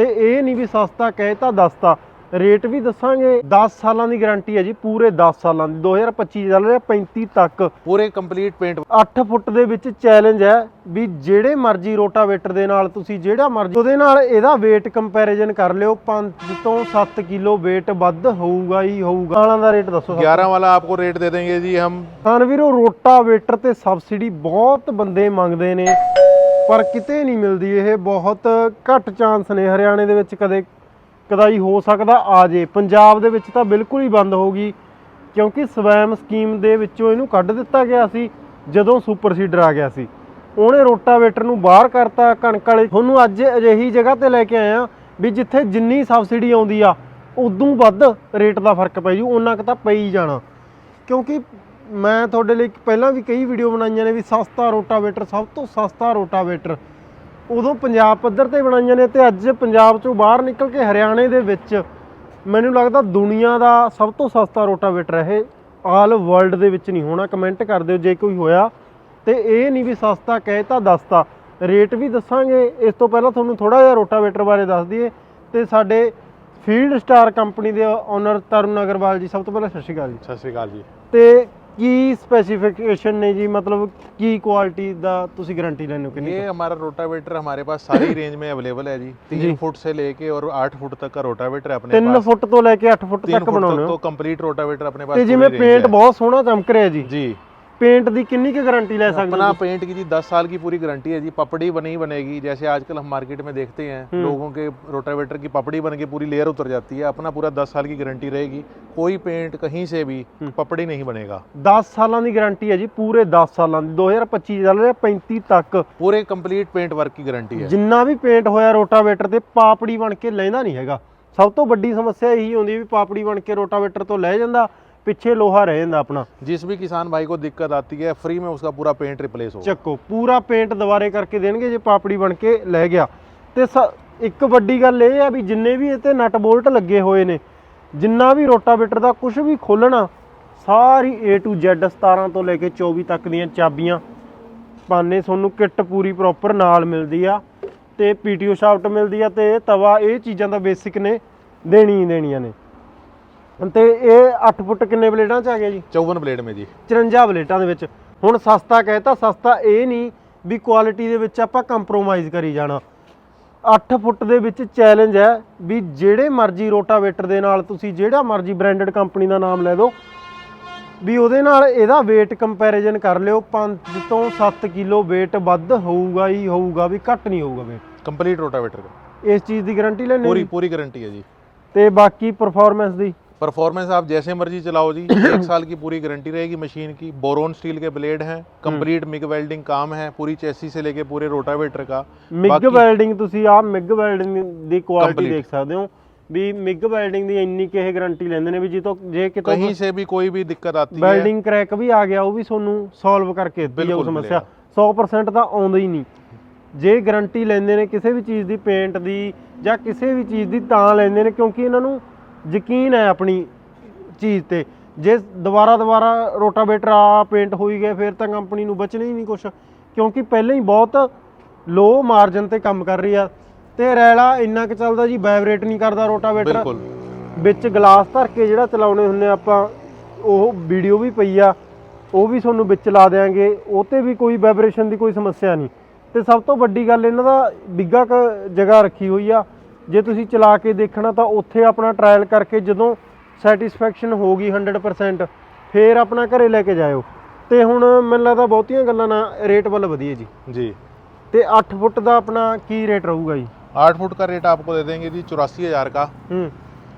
ਤੇ ਇਹ ਨਹੀਂ ਵੀ ਸਸਤਾ ਕਹਿਤਾ ਦੱਸਤਾ। ਰੇਟ ਵੀ ਦੱਸਾਂਗੇ। 10 ਸਾਲਾਂ ਦੀ ਗਾਰੰਟੀ ਹੈ ਜੀ ਪੂਰੇ 10 ਸਾਲਾਂ ਦੀ। 2025 ਚੱਲ ਰਿਹਾ 35 ਤੱਕ। ਪੂਰੇ ਕੰਪਲੀਟ ਪੇਂਟ 8 ਫੁੱਟ ਦੇ ਵਿੱਚ ਚੈਲੰਜ ਹੈ ਵੀ ਜਿਹੜੇ ਮਰਜ਼ੀ ਰੋਟਾਵੇਟਰ ਦੇ ਨਾਲ ਤੁਸੀਂ ਜਿਹੜਾ ਮਰਜ਼ੀ ਉਹਦੇ ਨਾਲ ਇਹਦਾ weight ਕੰਪੈਰੀਜ਼ਨ ਕਰ ਲਿਓ। 5 ਤੋਂ 7 ਕਿਲੋ weight ਵੱਧ ਹੋਊਗਾ ਹੀ ਹੋਊਗਾ। ਵਾਲਾਂ ਦਾ ਰੇਟ ਦੱਸੋ 11 ਵਾਲਾ ਆਪਕੋ ਰੇਟ ਦੇ ਦੇਂਗੇ ਜੀ ਹਮ। ਖਾਨ ਵੀਰੋ ਰੋਟਾਵੇਟਰ ਤੇ ਸਬਸਿਡੀ ਬਹੁਤ ਬੰਦੇ ਮੰਗਦੇ ਨੇ। ਪਰ ਕਿਤੇ ਨਹੀਂ ਮਿਲਦੀ, ਇਹ ਬਹੁਤ ਘੱਟ ਚਾਂਸ ਨੇ, ਹਰਿਆਣੇ ਦੇ ਵਿੱਚ ਕਦੇ ਕਦਾਈ ਹੋ ਸਕਦਾ, ਆ ਜੇ। ਪੰਜਾਬ ਦੇ ਵਿੱਚ ਤਾਂ ਬਿਲਕੁਲ ਹੀ ਬੰਦ ਹੋ ਗਈ, ਕਿਉਂਕਿ ਸਵੈਮ ਸਕੀਮ ਦੇ ਵਿੱਚੋਂ ਇਹਨੂੰ ਕੱਢ ਦਿੱਤਾ ਗਿਆ ਸੀ, ਜਦੋਂ ਸੁਪਰ ਸੀਡਰ ਆ ਗਿਆ ਸੀ। ਉਹਨੇ ਰੋਟਾਵੇਟਰ ਨੂੰ ਬਾਹਰ ਕਰਤਾ, ਕਣਕ ਵਾਲੇ। ਤੁਹਾਨੂੰ ਅੱਜ ਅਜਿਹੀ ਜਗ੍ਹਾ ਤੇ ਲੈ ਕੇ ਆਇਆ ਵੀ ਜਿੱਥੇ ਜਿੰਨੀ ਸਬਸਿਡੀ ਆਉਂਦੀ ਆ, ਉਦੋਂ ਵੱਧ ਰੇਟ ਦਾ ਫ਼ਰਕ ਪੈ ਜੂ ਉਹਨਾਂ ਕੁ ਤਾਂ ਪਈ ਜਾਣਾ। ਕਿਉਂਕਿ ਮੈਂ ਤੁਹਾਡੇ ਲਈ ਪਹਿਲਾਂ ਵੀ ਕਈ ਵੀਡੀਓ ਬਣਾਈਆਂ ਨੇ ਵੀ ਸਸਤਾ ਰੋਟਾਵੇਟਰ ਸਭ ਤੋਂ ਸਸਤਾ ਰੋਟਾਵੇਟਰ। ਉਦੋਂ ਪੰਜਾਬ ਪੱਧਰ ਤੇ ਬਣਾਈਆਂ ਨੇ ਤੇ ਅੱਜ ਪੰਜਾਬ ਚੋਂ ਬਾਹਰ ਨਿਕਲ ਕੇ ਹਰਿਆਣੇ ਦੇ ਵਿੱਚ ਮੈਨੂੰ ਲੱਗਦਾ ਦੁਨੀਆ ਦਾ ਸਭ ਤੋਂ ਸਸਤਾ ਰੋਟਾਵੇਟਰ ਇਹ ਆਲ ਵਰਲਡ ਦੇ ਵਿੱਚ ਨਹੀਂ ਹੋਣਾ ਕਮੈਂਟ ਕਰ ਦਿਓ ਜੇ ਕੋਈ ਹੋਇਆ। ਤੇ ਇਹ ਨਹੀਂ ਵੀ ਸਸਤਾ ਕਹਿਤਾ ਦੱਸਤਾ। ਰੇਟ ਵੀ ਦੱਸਾਂਗੇ ਇਸ ਤੋਂ ਪਹਿਲਾਂ ਤੁਹਾਨੂੰ ਥੋੜਾ ਜਿਹਾ ਰੋਟਾਵੇਟਰ ਬਾਰੇ ਦੱਸ ਦਈਏ। ਤੇ ਸਾਡੇ ਫੀਲਡ ਸਟਾਰ ਕੰਪਨੀ ਦੇ ਓਨਰ ਤਰੁਣ ਅਗਰਵਾਲ ਜੀ ਸਭ ਤੋਂ ਪਹਿਲਾਂ ਸਤਿ ਸ਼੍ਰੀ ਅਕਾਲ ਜੀ। ਸਤਿ ਸ਼੍ਰੀ ਅਕਾਲ ਜੀ। ਤੇ ਕੀ स्पेसिफिकेशन ਨੇ जी मतलब की क्वालिटी ਦਾ ਤੁਸੀਂ गारंटी ਲੈਣੇ ਹੋ कितनी ये हमारा रोटावेटर हमारे पास सारी रेंज में अवेलेबल है जी जी। तीन फुट से लेके और आठ फुट तक का रोटावेटर है अपने 3 पास ਫੁੱਟ ਤੋਂ ਲੈ ਕੇ 8 ਫੁੱਟ तीन तक फुट तक ਬਣਾਉਣੇ तो ਹੋ कंप्लीट रोटावेटर अपने पास ਤੇ ਜਿਵੇਂ पूरी range ਪੇਂਟ है। ਬਹੁਤ ਸੋਹਣਾ ਚਮਕ ਰਿਹਾ ਜੀ ਜੀ ਪੇਂਟ ਦੀ ਕਿੰਨੀ ਕੁ ਗਾਰੰਟੀ ਲੈ ਸਕਦੇ अपना ਹੋ पेंट की जी दस साल की पूरी गारंटी है जी पपड़ी बनी बनेगी जैसे आजकल हम मार्केट में देखते हैं हम्म। लोगों के रोटावेटर की पपड़ी बन के पूरी लेयर उतर जाती है अपना पूरा दस साल की गारंटी रहेगी कोई पेंट कहीं से भी हम्म। पपड़ी नहीं बनेगा 10 ਸਾਲਾਂ ਦੀ ਗਾਰੰਟੀ ਹੈ ਜੀ ਪੂਰੇ 10 ਸਾਲਾਂ ਦੀ 2025 ਚੱਲ ਰਿਹਾ 35 ਤੱਕ पूरे कंप्लीट पेंट वर्क की गारंटी है ਜਿੰਨਾ ਵੀ ਪੇਂਟ ਹੋਇਆ ਰੋਟਾਵੇਟਰ ਤੇ ਪਾਪੜੀ ਬਣ ਕੇ ਲੈਂਦਾ ਨਹੀਂ ਹੈਗਾ ਸਭ ਤੋਂ ਵੱਡੀ ਸਮੱਸਿਆ ਇਹੀ ਹੁੰਦੀ ਵੀ ਪਾਪੜੀ ਬਣ ਕੇ ਰੋਟਾਵੇਟਰ ਤੋਂ ਲੈ ਜਾਂਦਾ ਪਿੱਛੇ ਲੋਹਾ ਰਹਿ ਜਾਂਦਾ ਆਪਣਾ जिस भी किसान भाई को दिक्कत आती है फ्री में उसका पूरा पेंट रिप्लेस होगा ਚੱਕੋ ਪੂਰਾ ਪੇਂਟ ਦੁਬਾਰੇ ਕਰਕੇ ਦੇਣਗੇ ਜੇ ਪਾਪੜੀ ਬਣ ਕੇ ਲੈ ਗਿਆ ਤੇ ਸ- ਇੱਕ ਵੱਡੀ ਗੱਲ ਇਹ ਆ ਵੀ ਜਿੰਨੇ ਵੀ ਇਹ ਤੇ ਨਟ ਬੋਲਟ ਲੱਗੇ ਹੋਏ ਨੇ ਜਿੰਨਾ ਵੀ ਰੋਟਾਵੇਟਰ ਦਾ ਕੁਝ ਵੀ ਖੋਲਣਾ ਸਾਰੀ A to Z 17 ਤੋਂ ਲੈ ਕੇ 24 ਤੱਕ ਦੀਆਂ ਚਾਬੀਆਂ ਪਾਨੇ ਤੁਹਾਨੂੰ ਕਿੱਟ ਪੂਰੀ ਪ੍ਰੋਪਰ ਨਾਲ ਮਿਲਦੀ ਆ ਤੇ ਪੀਟੀਓ ਸ਼ਾਫਟ ਮਿਲਦੀ ਆ ਤੇ ਤਵਾ ਇਹ ਚੀਜ਼ਾਂ ਦਾ ਬੇਸਿਕ ਨੇ ਦੇਣੀ ਹੀ ਦੇਣੀਆਂ ਨੇ ਤੇ ਇਹ 8 ਫੁੱਟ ਕਿੰਨੇ ਬਲੇਡਾਂ ਚ ਆ ਗਿਆ ਜੀ? 54 ਬਲੇਡ ਮੇ ਜੀ। 54 ਬਲੇਡਾਂ ਦੇ ਵਿੱਚ। ਹੁਣ ਸਸਤਾ ਕਹਿਤਾ ਸਸਤਾ ਇਹ ਨਹੀਂ ਵੀ ਕੁਆਲਿਟੀ ਦੇ ਵਿੱਚ ਆਪਾਂ ਕੰਪਰੋਮਾਈਜ਼ ਕਰੀ ਜਾਣਾ। 8 ਫੁੱਟ ਦੇ ਵਿੱਚ ਚੈਲੰਜ ਹੈ ਵੀ ਜਿਹੜੇ ਮਰਜ਼ੀ ਰੋਟਾਵੇਟਰ ਦੇ ਨਾਲ ਤੁਸੀਂ ਜਿਹੜਾ ਮਰਜ਼ੀ ਬ੍ਰਾਂਡਡ ਕੰਪਨੀ ਦਾ ਨਾਮ ਲੈ ਲਓ ਵੀ ਉਹਦੇ ਨਾਲ ਇਹਦਾ weight ਕੰਪੈਰੀਜ਼ਨ ਕਰ ਲਿਓ 5 ਤੋਂ 7 ਕਿਲੋ weight ਵੱਧ ਹੋਊਗਾ ਹੀ ਹੋਊਗਾ ਵੀ ਘੱਟ ਨਹੀਂ ਹੋਊਗਾ weight ਕੰਪਲੀਟ ਰੋਟਾਵੇਟਰ ਇਸ ਚੀਜ਼ ਦੀ ਗਾਰੰਟੀ ਲੈਣੀ ਪੂਰੀ ਪੂਰੀ ਗਾਰੰਟੀ ਹੈ ਜੀ। ਤੇ ਬਾਕੀ ਪਰਫਾਰਮੈਂਸ ਦੀ? परफॉर्मेंस आप जैसे मर्जी चलाओ जी एक साल की पूरी गारंटी रहेगी मशीन की बोरोन स्टील के ब्लेड हैं कंप्लीट मिग वेल्डिंग काम है पूरी चेसी से लेके पूरे रोटावेटर का ਮਿਗ ਬਾਕੀ- ਵੈਲਡਿੰਗ ਤੁਸੀਂ ਆ ਮਿਗ ਵੈਲਡਿੰਗ ਦੀ ਕੁਆਲਿਟੀ Complete। ਦੇਖ ਸਕਦੇ ਹੋ ਵੀ ਮਿਗ ਵੈਲਡਿੰਗ ਦੀ ਇੰਨੀ ਕਿ ਇਹ ਗਾਰੰਟੀ ਲੈਂਦੇ ਨੇ ਵੀ ਜੇ ਤੋਂ ਜੇ ਕਿਤੋਂ कहीं से भी कोई भी दिक्कत आती है ਵੈਲਡਿੰਗ ਕ੍ਰੈਕ ਵੀ ਆ ਗਿਆ ਉਹ ਵੀ ਤੁਹਾਨੂੰ ਸੋਲਵ ਕਰਕੇ ਦਿੱਤੀ ਜਾਊ ਬਿਲਕੁਲ ਸਮੱਸਿਆ 100% ਤਾਂ ਆਉਂਦਾ ਹੀ ਨਹੀਂ ਜੇ ਗਾਰੰਟੀ ਲੈਂਦੇ ਨੇ ਕਿਸੇ ਵੀ ਚੀਜ਼ ਦੀ ਪੇਂਟ ਦੀ ਜਾਂ ਕਿਸੇ ਵੀ ਚੀਜ਼ ਦੀ ਤਾਂ ਲੈਂਦੇ ਨੇ ਕਿਉਂਕਿ ਇਹਨਾਂ ਨੂੰ ਯਕੀਨ ਹੈ ਆਪਣੀ ਚੀਜ਼ ਤੇ। ਜੇ ਦੁਬਾਰਾ ਦੁਬਾਰਾ ਰੋਟਾਵੇਟਰ ਆ ਪੇਂਟ ਹੋਈ ਗਏ ਫਿਰ ਤਾਂ ਕੰਪਨੀ ਨੂੰ ਬਚਣਾ ਹੀ ਨਹੀਂ ਕੁਛ। ਕਿਉਂਕਿ ਪਹਿਲਾਂ ਹੀ ਬਹੁਤ ਲੋ ਮਾਰਜਨ ਤੇ ਕੰਮ ਕਰ ਰਹੀ ਆ। ਤੇ ਰੈਲਾ ਇੰਨਾ ਕਿ ਚੱਲਦਾ ਜੀ ਵਾਈਬ੍ਰੇਟ ਨਹੀਂ ਕਰਦਾ ਰੋਟਾਵੇਟਰ। ਬਿਲਕੁਲ। ਵਿੱਚ ਗਲਾਸ ਧਰ ਕੇ ਜਿਹੜਾ ਚਲਾਉਣੇ ਹੁੰਦੇ ਆਪਾਂ ਉਹ ਵੀਡੀਓ ਵੀ ਪਈ ਆ। ਉਹ ਵੀ ਤੁਹਾਨੂੰ ਵਿੱਚ ਲਾ ਦੇਾਂਗੇ ਉਹ ਤੇ ਵੀ ਕੋਈ ਵਾਈਬ੍ਰੇਸ਼ਨ ਦੀ ਕੋਈ ਸਮੱਸਿਆ ਨਹੀਂ। ਤੇ ਸਭ ਤੋਂ ਵੱਡੀ ਗੱਲ ਇਹਨਾਂ ਦਾ ਬਿੱਗਾ ਜਗ੍ਹਾ ਰੱਖੀ ਹੋਈ ਆ। ਜੇ ਤੁਸੀਂ ਚਲਾ ਕੇ ਦੇਖਣਾ ਤਾਂ ਉੱਥੇ ਆਪਣਾ ਟਰਾਇਲ ਕਰਕੇ ਜਦੋਂ ਸੈਟੀਸਫੈਕਸ਼ਨ ਹੋ ਗਈ 100% ਫੇਰ ਆਪਣਾ ਘਰੇ ਲੈ ਕੇ ਜਾਇਓ ਤੇ ਹੁਣ ਮੈਨੂੰ ਲੱਗਦਾ ਬਹੁਤੀਆਂ ਗੱਲਾਂ ਨਾ ਰੇਟ ਵੱਲ ਵਧੀਆ ਜੀ जी ਤੇ 8 ਫੁੱਟ ਦਾ ਆਪਣਾ ਕੀ ਰੇਟ ਰਹੂਗਾ ਜੀ आठ फुट का रेट आपको दे देंगे जी चौरासी हजार का ਹੂੰ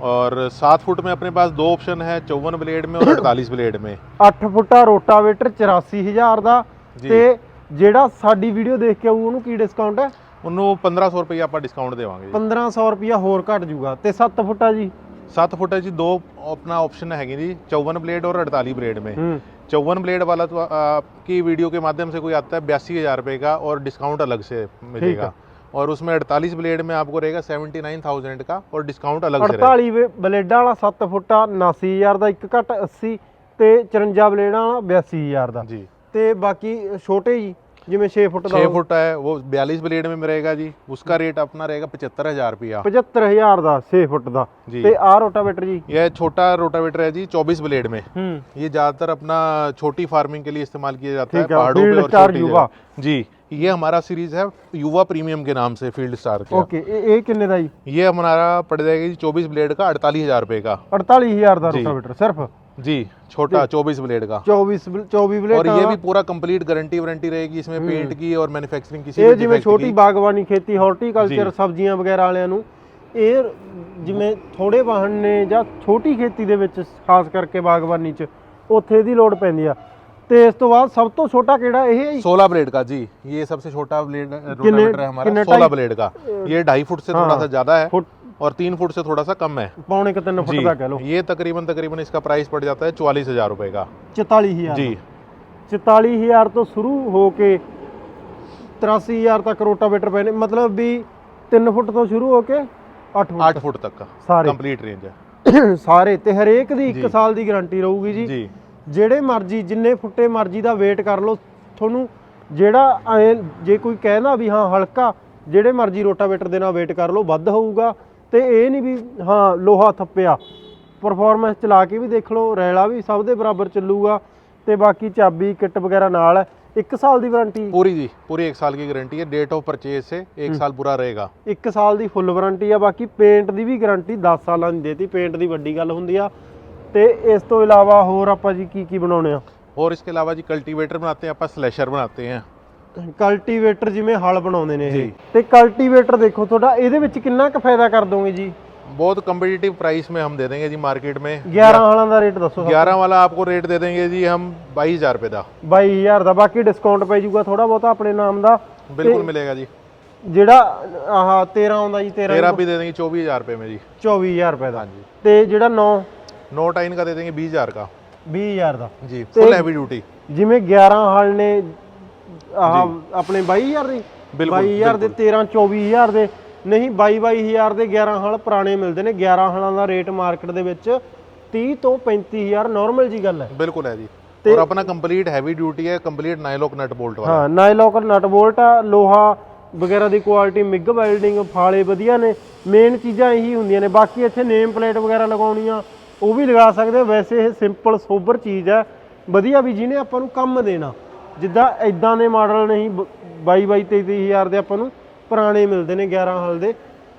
और सात फुट में अपने पास दो ऑप्शन है चौवन ब्लेड में और अड़तालीस ब्लेड में 8 ਫੁੱਟਾ ਰੋਟਾਵੇਟਰ 84000 ਦਾ ਜੀ। ਤੇ ਜਿਹੜਾ ਸਾਡੀ ਵੀਡੀਓ ਦੇਖ ਕੇ ਆਊ ਉਹਨੂੰ ਕੀ ਡਿਸਕਾਊਂਟ ਹੈ ਉਹਨੂੰ 1500 ਰੁਪਏ ਆਪਾਂ ਡਿਸਕਾਊਂਟ ਦੇਵਾਂਗੇ ਜੀ 1500 ਰੁਪਿਆ ਹੋਰ ਘਟ ਜੂਗਾ ਤੇ 7 ਫੁੱਟਾ ਜੀ 7 फुट है जी दो अपना ऑप्शन है जी चौवन ब्लेड और अड़तालीस ब्लेड में ਹੂੰ चौवन ब्लेड वाला तो आपकी वीडियो के माध्यम से कोई आता है बयासी हज़ार रुपये का और डिस्काउंट अलग से मिलेगा और उसमें अड़तालीस ब्लेड में आपको रहेगा सेवेंटी नाइन थाउजेंड का और डिस्काउंट अलग से रहेगा 48 ਵੇ- ਬਲੇਡਾਂ ਵਾਲਾ 7 ਫੁੱਟਾ 79000 ਦਾ ਇੱਕ ਘਟ 80 ਤੇ 54 ਬਲੇਡਾਂ ਵਾਲਾ 82000 ਦਾ जी ਤੇ ਬਾਕੀ ਛੋਟੇ ਜੀ ਜਿਵੇਂ 6 ਫੁੱਟ ਦਾ 6 फुट है वो बयालीस ब्लेड में रहेगा जी उसका रेट अपना रहेगा पचहत्तर हजार रुपया 75000 ਦਾ 6 ਫੁੱਟ ਦਾ जी ਤੇ ਆਹ ਰੋਟਾਵੇਟਰ ਜੀ यह छोटा रोटावेटर है जी चौबीस ब्लेड में ਹੂੰ ये ज्यादातर अपना छोटी फार्मिंग के लिए इस्तेमाल किया जाता है ठीक है, पहाड़ों Field पे और Star छोटी युवा। जगह। जी ये हमारा सीरीज है युवा प्रीमियम के नाम से फील्ड स्टार का ਓਕੇ ਇਹ ਇਹ ਕਿੰਨੇ ਦਾ ਜੀ ये हमारा पड़ जाएगा जी चौबीस ब्लेड का अड़तालीस हजार रुपए का 48000 ਦਾ जी। ਰੋਟਾਵੇਟਰ ਸਿਰਫ जी छोटा चौबीस ब्लेड का 24 ਬਲ- 24 और ਬਲੇਟਾਂ ये ਦਾ भी पूरा कंप्लीट गारंटी वारंटी रहेगी इसमें पेंट की और मैन्युफैक्चरिंग किसी ਇਹ भी ਜਿਵੇਂ defect ਛੋਟੀ की ਬਾਗਬਾਨੀ ਖੇਤੀ ਹਾਰਟੀਕਲਚਰ ਜੀ। ਸਬਜ਼ੀਆਂ ਵਗੈਰਾ ਵਾਲਿਆਂ ਨੂੰ ਇਹ ਜਿਵੇਂ ਥੋੜੇ ਵਾਹਨ ਨੇ ਜਾਂ ਛੋਟੀ ਖੇਤੀ ਦੇ ਵਿੱਚ ਖਾਸ ਕਰਕੇ ਬਾਗਬਾਨੀ 'ਚ ਉੱਥੇ ਇਹਦੀ ਲੋੜ ਪੈਂਦੀ ਆ ਤੇ ਇਸ ਤੋਂ ਬਾਅਦ ਸਭ ਤੋਂ ਛੋਟਾ ਕਿਹੜਾ ਇਹ ਹੈ ਜੀ? सोलह ब्लेड का जी ये सबसे छोटा ब्लेड कितने- रोटावेटर है हमारा कितने सोलह टाइप- ब्लेड का ये ढाई फुट से थोड़ा हाँ, सा ज्यादा है फुट और तीन फुट से थोड़ा सा कम है ਪੌਣੇ ਕੁ 3 ਫੁੱਟ जी ਦਾ ਕਹਿ ਲਓ ये तकरीबन तकरीबन इसका प्राइस पड़ जाता है चौवालीस हजार रुपए का 44000 जी 44000 ਤੋਂ ਸ਼ੁਰੂ ਹੋ ਕੇ 83000 ਤੱਕ ਰੋਟਾਵੇਟਰ ਪਏ ਨੇ ਮਤਲਬ ਵੀ 3 ਫੁੱਟ ਤੋਂ ਸ਼ੁਰੂ ਹੋ ਕੇ 8 ਫੁੱਟ आठ फुट तक का सारे। कंप्लीट रेंज है ਸਾਰੇ ਤੇ ਹਰੇਕ ਦੀ 1 ਜੀ। ਸਾਲ ਦੀ ਗਾਰੰਟੀ ਰਹੂਗੀ ਜੀ जी ਜਿਹੜੇ ਮਰਜ਼ੀ ਜਿੰਨੇ ਫੁੱਟੇ ਮਰਜ਼ੀ ਦਾ ਵੇਟ ਕਰ ਲਓ ਤੁਹਾਨੂੰ ਜਿਹੜਾ ਐਂ ਜੇ ਕੋਈ ਕਹਿੰਦਾ ਵੀ ਹਾਂ ਹਲਕਾ ਜਿਹੜੇ ਮਰਜ਼ੀ ਰੋਟਾਵੇਟਰ ਦੇ ਨਾਲ ਵੇਟ ਕਰ ਲਓ ਵੱਧ ਹੋਊਗਾ ਤੇ ਇਹ ਨਹੀਂ ਵੀ ਹਾਂ ਲੋਹਾ ਥੱਪਿਆ ਪਰਫਾਰਮੈਂਸ ਚਲਾ ਕੇ ਵੀ ਦੇਖ ਲਓ ਰੈਲਾ ਵੀ ਸਭ ਦੇ ਬਰਾਬਰ ਚੱਲੂਗਾ ਤੇ ਬਾਕੀ ਚਾਬੀ ਕਿੱਟ ਵਗੈਰਾ ਨਾਲ ਹੈ 1 ਸਾਲ ਦੀ ਵਾਰੰਟੀ पूरी जी पूरी एक साल की गारंटी है डेट ऑफ परचेज से हम्म। एक साल पूरा रहेगा 1 ਸਾਲ ਦੀ ਫੁੱਲ ਵਾਰੰਟੀ ਆ ਬਾਕੀ ਪੇਂਟ ਦੀ ਵੀ ਗਾਰੰਟੀ 10 ਸਾਲਾਂ ਦੀ ਦੇਤੀ ਪੇਂਟ ਦੀ ਵੱਡੀ ਗੱਲ ਹੁੰਦੀ ਆ ਤੇ ਇਸ ਤੋਂ ਇਲਾਵਾ ਹੋਰ ਆਪਾਂ ਜੀ ਕੀ ਕੀ ਬਣਾਉਣੇ ਆ और इसके अलावा जी कल्टीवेटर बनाते हैं अपन स्लेशर बनाते हैं ਕਲਟੀਵੇਟਰ ਜਿਵੇਂ ਹਲ ਬਣਾਉਂਦੇ ਨੇ ਇਹ ਜੀ। ਤੇ ਕਲਟੀਵੇਟਰ ਦੇਖੋ ਤੁਹਾਡਾ ਇਹਦੇ ਵਿੱਚ ਕਿੰਨਾ ਕੁ ਫਾਇਦਾ ਕਰ ਦੋਗੇ ਜੀ बहुत कम्पिटिटिव प्राइस में हम दे देंगे जी मार्केट में 11 ਹਲਾਂ ਦਾ ਰੇਟ ਦੱਸੋ ग्यारह वाला आपको रेट दे देंगे जी हम बाईस हजार रुपये का 22000 ਦਾ ਬਾਕੀ ਡਿਸਕਾਊਂਟ ਪੈ ਜਾਊਗਾ ਥੋੜਾ ਬਹੁਤਾ ਆਪਣੇ ਨਾਮ ਦਾ बिल्कुल मिलेगा जी ਜਿਹੜਾ ਆਹ 13 ਆਉਂਦਾ ਜੀ 13 तेरह भी दे देंगे चौबीस हजार रुपये में जी 24000 ਰੁਪਏ ਦਾ हाँ जी ਤੇ ਜਿਹੜਾ 9 नो टाइन का दे देंगे बीस हजार का 20000 ਦਾ जी तो फुल हैवी ड्यूटी ਜਿਵੇਂ 11 ਹਲ ਨੇ ਆਹ ਆਪਣੇ 22000 ਦੀ? 22000 ਦੇ 13 24000 ਦੇ। ਨਹੀਂ 22 22000 ਦੇ 11 ਹਲ ਪੁਰਾਣੇ ਮਿਲਦੇ ਨੇ। 11 ਹਲਾਂ ਦਾ ਰੇਟ ਮਾਰਕੀਟ ਦੇ ਵਿੱਚ 30 ਤੋਂ 35000 ਨਾਰਮਲ ਜੀ ਗੱਲ ਹੈ। ਬਿਲਕੁਲ ਹੈ ਜੀ। ਔਰ ਆਪਣਾ ਕੰਪਲੀਟ ਹੈਵੀ ਡਿਊਟੀ ਹੈ ਕੰਪਲੀਟ ਨਾਈਲੋਕ ਨਟ ਬੋਲਟ ਵਾਲਾ। ਹਾਂ ਨਾਈਲੋਕ ਨਟ ਬੋਲਟ ਆ ਲੋਹਾ ਵਗੈਰਾ ਦੀ ਕੁਆਲਿਟੀ ਮਿਗ ਬਿਲਡਿੰਗ ਫਾਲੇ ਵਧੀਆ ਨੇ। ਮੇਨ ਚੀਜ਼ਾਂ ਇਹੀ ਹੁੰਦੀਆਂ ਨੇ। ਬਾਕੀ ਇੱਥੇ ਨੇਮ ਪਲੇਟ ਵਗੈਰਾ ਲਗਾਉਣੀਆਂ ਉਹ ਵੀ ਲਗਾ ਸਕਦੇ ਵੈਸੇ ਇਹ ਸਿੰਪਲ ਸੋਬਰ ਚੀਜ਼ ਹੈ। ਵਧੀਆ ਵੀ ਜਿਹਨੇ ਆਪਾਂ ਨੂੰ ਕੰਮ ਦੇਣਾ। ਜਿੱਦਾਂ ਐਦਾਂ ਦੇ ਮਾਡਲ ਨਹੀਂ 22 22 23 ਹਜ਼ਾਰ ਦੇ ਆਪਾਂ ਨੂੰ ਪੁਰਾਣੇ ਮਿਲਦੇ ਨੇ 11 ਹਲ ਦੇ।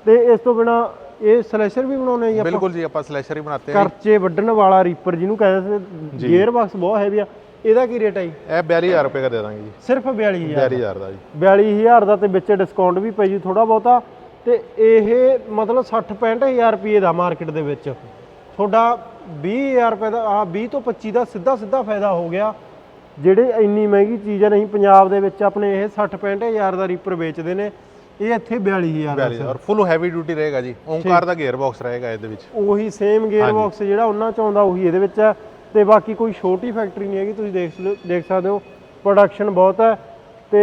ਤੇ ਇਸ ਤੋਂ ਬਿਨਾ ਇਹ ਸਲੈਸ਼ਰ ਵੀ ਬਣਾਉਨੇ ਜੀ ਬਿਲਕੁਲ ਜੀ ਆਪਾਂ ਸਲੈਸ਼ਰ ਹੀ ਬਣਾਤੇ ਹਾਂ ਕਰਚੇ ਵੱਢਣ ਵਾਲਾ ਰੀਪਰ ਜਿਹਨੂੰ ਕਹਿੰਦੇ ਸੀ ਗੇਅਰ ਬਾਕਸ ਬਹੁਤ ਹੈਵੀ ਆ। ਇਹਦਾ ਕੀ ਰੇਟ ਹੈ ਜੀ? ਇਹ 42000 ਰੁਪਏ ਦਾ ਦੇ ਦਾਂਗੇ ਜੀ। ਸਿਰਫ 42000 42000 ਦਾ। ਜੀ। 42000 ਦਾ ਤੇ ਵਿੱਚ ਡਿਸਕਾਊਂਟ ਵੀ ਪੈ ਜੀ ਥੋੜਾ ਬਹੁਤਾ। ਤੇ ਇਹ ਮਤਲਬ 60 65000 ਰੁਪਏ ਦਾ ਮਾਰਕੀਟ ਦੇ ਵਿੱਚ। ਤੁਹਾਡਾ 20000 ਰੁਪਏ ਦਾ ਆ 20 ਤੋਂ 25 ਦਾ ਸਿੱਧਾ ਸਿੱਧਾ ਫਾਇਦਾ ਹੋ ਗਿਆ। ਜਿਹੜੇ ਇੰਨੀ ਮਹਿੰਗੀ ਚੀਜ਼ ਆ ਨਹੀਂ ਪੰਜਾਬ ਦੇ ਵਿੱਚ ਆਪਣੇ ਇਹ 60 ਹਜ਼ਾਰ ਦਾ ਰੀਪਰ ਵੇਚਦੇ ਨੇ ਇਹ ਇੱਥੇ 42000 ਦਾ ਔਰ ਫੁੱਲ ਹੈਵੀ ਡਿਊਟੀ ਰਹੇਗਾ ਜੀ ਓਮਕਾਰ ਦਾ ਗੇਅਰ ਬਾਕਸ ਰਹੇਗਾ ਇਹਦੇ ਵਿੱਚ। ਉਹੀ ਸੇਮ ਗੇਅਰ ਬਾਕਸ ਜਿਹੜਾ ਉਹਨਾਂ ਚ ਆਉਂਦਾ ਉਹੀ ਇਹਦੇ ਵਿੱਚ ਹੈ ਤੇ ਬਾਕੀ ਕੋਈ ਛੋਟੀ ਫੈਕਟਰੀ ਨਹੀਂ ਹੈਗੀ ਤੁਸੀਂ ਦੇਖ ਦੇਖ ਸਕਦੇ ਹੋ ਪ੍ਰੋਡਕਸ਼ਨ ਬਹੁਤ ਹੈ ਤੇ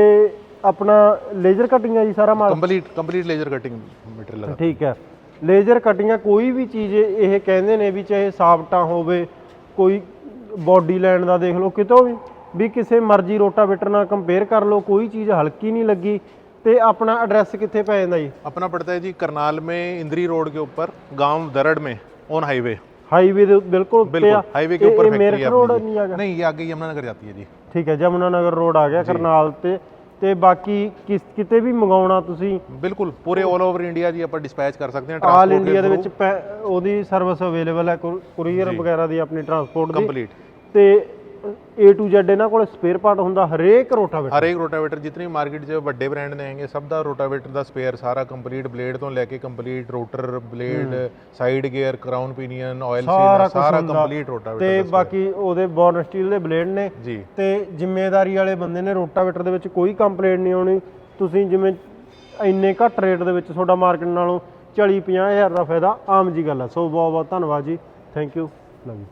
ਆਪਣਾ ਲੇਜ਼ਰ ਕਟਿੰਗ ਹੈ ਜੀ ਸਾਰਾ ਮਾਲ। Complete complete laser cutting material ਠੀਕ ਹੈ ਲੇਜ਼ਰ ਕਟਿੰਗਾਂ ਕੋਈ ਵੀ ਚੀਜ਼ ਇਹ ਕਹਿੰਦੇ ਨੇ ਵੀ ਚਾਹੇ ਸਾਫਟਾਂ ਹੋਵੇ ਕੋਈ ਬੋਡੀ ਲਾਈਨ ਦਾ ਦੇਖ ਲਓ ਕਿਤੋਂ ਵੀ। ਵੀ ਕਿਸੇ ਮਰਜ਼ੀ ਰੋਟਾਵੇਟਰ ਨਾਲ ਕੰਪੇਅਰ ਕਰ ਲਓ ਕੋਈ ਚੀਜ਼ ਹਲਕੀ ਨਹੀਂ ਲੱਗੀ ਤੇ ਆਪਣਾ ਐਡਰੈਸ ਕਿੱਥੇ ਪੈ ਜਾਂਦਾ ਜੀ अपना पड़ता है जी करनाल में इंद्री रोड के ऊपर गांव दरड़ में ऑन हाईवे ਹਾਈਵੇ ਦੇ ਬਿਲਕੁਲ ਉੱਤੇ बिल्कुल ਆ हाईवे के ਇਹ- ऊपर ਇਹ फैक्ट्री ਮੇਰਠ है ਰੋਡ अपनी ਨਹੀਂ जी। ਹੈਗਾ नहीं ये आगे यमुनानगर जाती है जी ਠੀਕ ਹੈ ਜਮੁਨਾ ਨਗਰ ਰੋਡ ਆ ਗਿਆ ਕਰਨਾਲ ਤੇ ਤੇ ਬਾਕੀ ਕਿਸ ਕਿਤੇ ਵੀ ਮੰਗਾਉਣਾ ਤੁਸੀਂ ਬਿਲਕੁਲ ਪੂਰੇ 올 ਓਵਰ ਇੰਡੀਆ ਜੀ ਆਪਾਂ ਡਿਸਪੈਚ ਕਰ ਸਕਦੇ ਹਾਂ ਆਲ ਇੰਡੀਆ ਦੇ ਵਿੱਚ ਪੈ- ਉਹਦੀ ਸਰਵਿਸ ਅਵੇਲੇਬਲ ਹੈ ਕੁਰੀਅਰ ਵਗੈਰਾ ਦੀ ਆਪਣੀ ਟਰਾਂਸਪੋਰਟ ਦੀ ਕੰਪਲੀਟ ਤੇ A to Z ਇਹਨਾਂ ਕੋਲ ਸਪੇਅਰ ਪਾਰਟ ਹੁੰਦਾ ਹਰੇਕ ਰੋਟਾਵੇਟਰ ਹਰ ਇੱਕ ਰੋਟਾਵੇਟਰ ਜਿਤਨੀ ਮਾਰਕੀਟ 'ਚ ਵੱਡੇ ਬ੍ਰਾਂਡ ਨੇ ਹੈਗੇ ਸਭ ਦਾ ਰੋਟਾਵੇਟਰ ਦਾ ਸਪੇਅਰ ਸਾਰਾ ਕੰਪਲੀਟ ਬਲੇਡ ਤੋਂ ਲੈ ਕੇ complete rotor blade side gear crown pinion oil seal ਸਾਰਾ। ਕੰਪਲੀਟ ਤੇ ਰੋਟਾਵੇਟਰ ਦਾ ਬਾਕੀ ਉਹਦੇ ਬੋਰਨ ਸਟੀਲ ਦੇ ਬਲੇਡ ਨੇ। ਜੀ। ਤੇ ਜ਼ਿੰਮੇਵਾਰੀ ਵਾਲੇ ਬੰਦੇ ਨੇ ਰੋਟਾਵੇਟਰ ਦੇ ਵਿੱਚ ਕੋਈ ਕੰਪਲੇਂਟ ਨਹੀਂ ਆਉਣੀ। ਤੁਸੀਂ ਜਿਵੇਂ ਇੰਨੇ ਘੱਟ ਰੇਟ ਦੇ ਵਿੱਚ ਤੁਹਾਡਾ ਮਾਰਕੀਟ ਨਾਲੋਂ 40 50 ਹਜ਼ਾਰ ਦਾ ਫਾਇਦਾ ਆਮ ਜੀ ਗੱਲ ਹੈ ਸੋ ਬਹੁਤ ਬਹੁਤ ਧੰਨਵਾਦ ਜੀ। Thank you love you